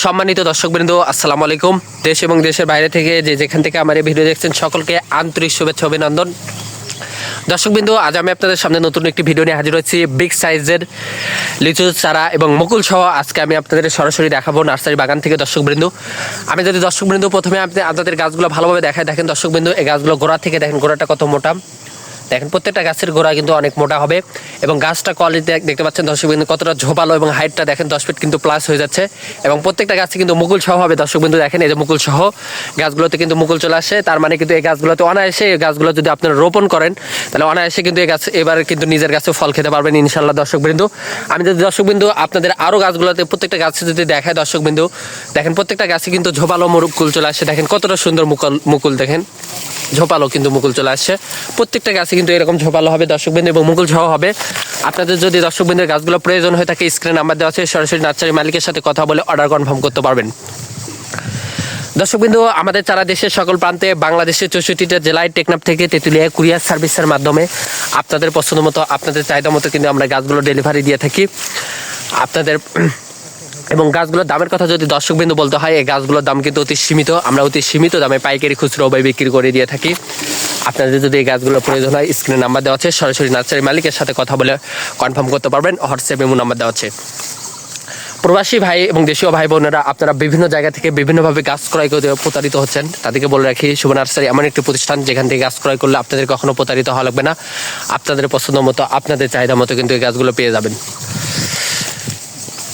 সম্মানিত দর্শকবৃন্দ, আসসালামু আলাইকুম। দেশ এবং দেশের বাইরে থেকে যে যেখান থেকে আমার এই ভিডিও দেখছেন, সকলকে আন্তরিক শুভেচ্ছা, অভিনন্দন। দর্শকবৃন্দ, আজ আমি আপনাদের সামনে নতুন একটি ভিডিও নিয়ে হাজির হচ্ছি বিগ সাইজের লিচু, চারা এবং মুকুল সহ আজকে আমি আপনাদের সরাসরি দেখাবো নার্সারি বাগান থেকে দর্শকবৃন্দ। আমি যদি দর্শকবৃন্দ প্রথমে আপনি আপনাদের গাছগুলো ভালোভাবে দেখায়, দেখেন দর্শকবৃন্দ, এই গাছগুলো গোড়া থেকে দেখেন, গোড়াটা কত মোটা। দেখেন প্রত্যেকটা গাছের গোড়া কিন্তু অনেক মোটা হবে এবং গাছটা কোয়ালিটি দেখতে পাচ্ছেন দর্শকবিন্দু কতটা ঝোপালো এবং হাইটটা দেখেন দশ ফিট কিন্তু প্লাস হয়ে যাচ্ছে এবং প্রত্যেকটা গাছে কিন্তু মুকুল সহ হবে। দর্শক দর্শকবিন্দু দেখেন, এই যে মুকুল সহ গাছগুলোতে কিন্তু মুকুল চলে আসে, তার মানে কিন্তু এই গাছগুলোতে অনায়াসে এই গাছগুলো যদি আপনারা রোপণ করেন, তাহলে অনায়াসে কিন্তু এই গাছ এবার কিন্তু নিজের গাছে ফল খেতে পারবেন ইনশাল্লাহ দর্শকবৃন্দু আমি যদি দর্শকবিন্দু আপনাদের আরও গাছগুলোতে প্রত্যেকটা গাছে যদি দেখায় দর্শকবিন্দু দেখেন প্রত্যেকটা গাছে কিন্তু ঝোপালো মুকুল চলে আসে, দেখেন কতটা সুন্দর মুকুল মুকুল দেখেন। ঝোপালো কিন্তু মুকুল চলে আসছে। প্রত্যেকটা গাছে কিন্তু এরকম ঝোপালো হবে, দর্শকবৃন্দ, এবং মুকুল সহ হবে। আপনাদের যদি দর্শকবৃন্দের গাছগুলো প্রয়োজন হয়ে থাকে স্ক্রিনে নাম্বার দেওয়া আছে। সরাসরি নার্সারি মালিকের সাথে কথা বলে অর্ডার কনফার্ম করতে পারবেন। দর্শকবৃন্দ, আমাদের সারা দেশের সকল প্রান্তে বাংলাদেশের চৌষট্টিটা জেলায় টেকনাফ থেকে তেঁতুলিয়া কুরিয়ার সার্ভিসের মাধ্যমে আপনাদের পছন্দ মতো, আপনাদের চাহিদা মতো কিন্তু আমরা গাছগুলো ডেলিভারি দিয়ে থাকি। আপনাদের এবং গাছগুলোর দামের কথা যদি দর্শকবিন্দু বলতে হয়, এই গাছগুলোর দাম কিন্তু অতি সীমিত। আমরা অতি সীমিত দামে পাইকারি খুচরো উভয় বিক্রি করে দিয়ে থাকি। আপনাদের যদি এই গাছগুলোর প্রয়োজন হয়, স্ক্রিনে নাম্বার দেওয়া আছে, সরাসরি নার্সারি মালিকের সাথে কথা বলে কনফার্ম করতে পারবেন। হোয়াটসঅ্যাপ এমন নাম্বার দেওয়া আছে। প্রবাসী ভাই এবং দেশীয় ভাই বোনেরা, আপনারা বিভিন্ন জায়গা থেকে বিভিন্নভাবে গাছ ক্রয় করে প্রতারিত হচ্ছেন। তাদেরকে বলে রাখি, শুভ নার্সারি এমন একটি প্রতিষ্ঠান যেখান থেকে গাছ ক্রয় করলে আপনাদের কখনো প্রতারিত হওয়া লাগবে না। আপনাদের পছন্দ মতো, আপনাদের চাহিদা মতো কিন্তু এই গাছগুলো পেয়ে যাবেন।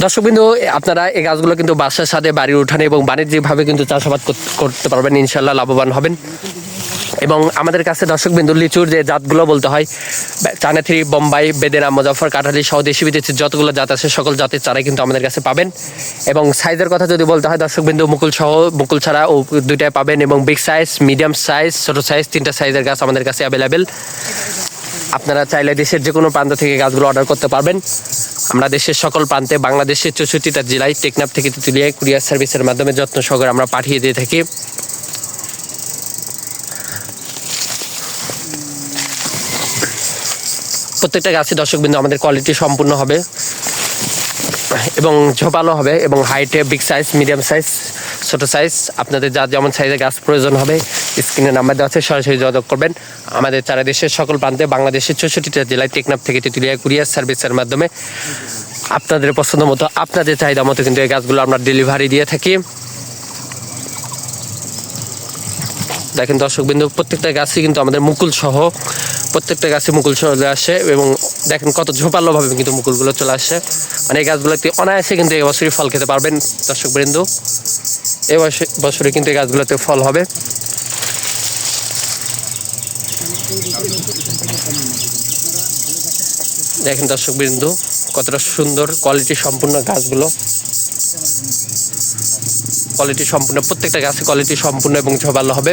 দর্শকবিন্দু, আপনারা এই গাছগুলো কিন্তু বাসার সাথে, বাড়ির উঠানে এবং বাণিজ্যিকভাবে কিন্তু চাষাবাদ করতে পারবেন ইনশাল্লাহ লাভবান হবেন। এবং আমাদের কাছে দর্শকবিন্দু, লিচুর যে জাতগুলো বলতে হয় চায়না থ্রি বোম্বাই বেদেনা মুজাফর কাঠালি সহ দেশি বিদেশি যতগুলো জাত আছে, সকল জাতের চারাই কিন্তু আমাদের কাছে পাবেন। এবং সাইজের কথা যদি বলতে হয়, দর্শকবিন্দু, মুকুল সহ, মুকুল ছাড়া ও দুইটাই পাবেন এবং বিগ সাইজ মিডিয়াম সাইজ ছোটো সাইজ তিনটা সাইজের গাছ আমাদের কাছে অ্যাভেলেবেল আপনারা চাইলে দেশের যে কোনো প্রান্ত থেকে গাছগুলো অর্ডার করতে পারবেন। আমরা দেশের সকল প্রান্তে বাংলাদেশের চৌষট্টিটা জেলায় টেকনাফ থেকে তেঁতুলিয়া কুরিয়ার সার্ভিসের মাধ্যমে যত্ন সহকারে আমরা পাঠিয়ে দিয়ে থাকি। প্রত্যেকটা গাছে দর্শকবিন্দু, আমাদের কোয়ালিটি সম্পূর্ণ হবে এবং ঝোপালো হবে এবং হাইটে বিগ সাইজ মিডিয়াম সাইজ ছোট সাইজ আপনাদের যা যেমন সাইজের গাছ প্রয়োজন হবে স্ক্রিনে নাম্বার দেওয়া আছে, সরাসরি যোগাযোগ করবেন। আমাদের চারা দেশের সকল প্রান্তে, বাংলাদেশের চৌষট্টিটা জেলায় টেকনাফ থেকে তেঁতুলিয়া কুরিয়ার সার্ভিসের মাধ্যমে আপনাদের পছন্দ মতো, আপনাদের চাহিদা মতো কিন্তু এই গাছগুলো আমরা ডেলিভারি দিয়ে থাকি। দেখেন দর্শকবিন্দু, প্রত্যেকটা গাছই কিন্তু আমাদের মুকুল সহ, প্রত্যেকটা গাছে মুকুল চলে আসে এবং দেখেন কত ঝোপালোভাবে কিন্তু মুকুলগুলো চলে আসে। মানে এই গাছগুলোতে অনায়াসে কিন্তু এই বছরই ফল খেতে পারবেন দর্শকবৃন্দু। এই বছর- বছরে কিন্তু এই গাছগুলোতে ফল হবে। দেখেন দর্শকবৃন্দু, কতটা সুন্দর কোয়ালিটি সম্পূর্ণ গাছগুলো। কোয়ালিটি সম্পূর্ণ, প্রত্যেকটা গাছে কোয়ালিটি সম্পূর্ণ এবং ঝোপালো হবে।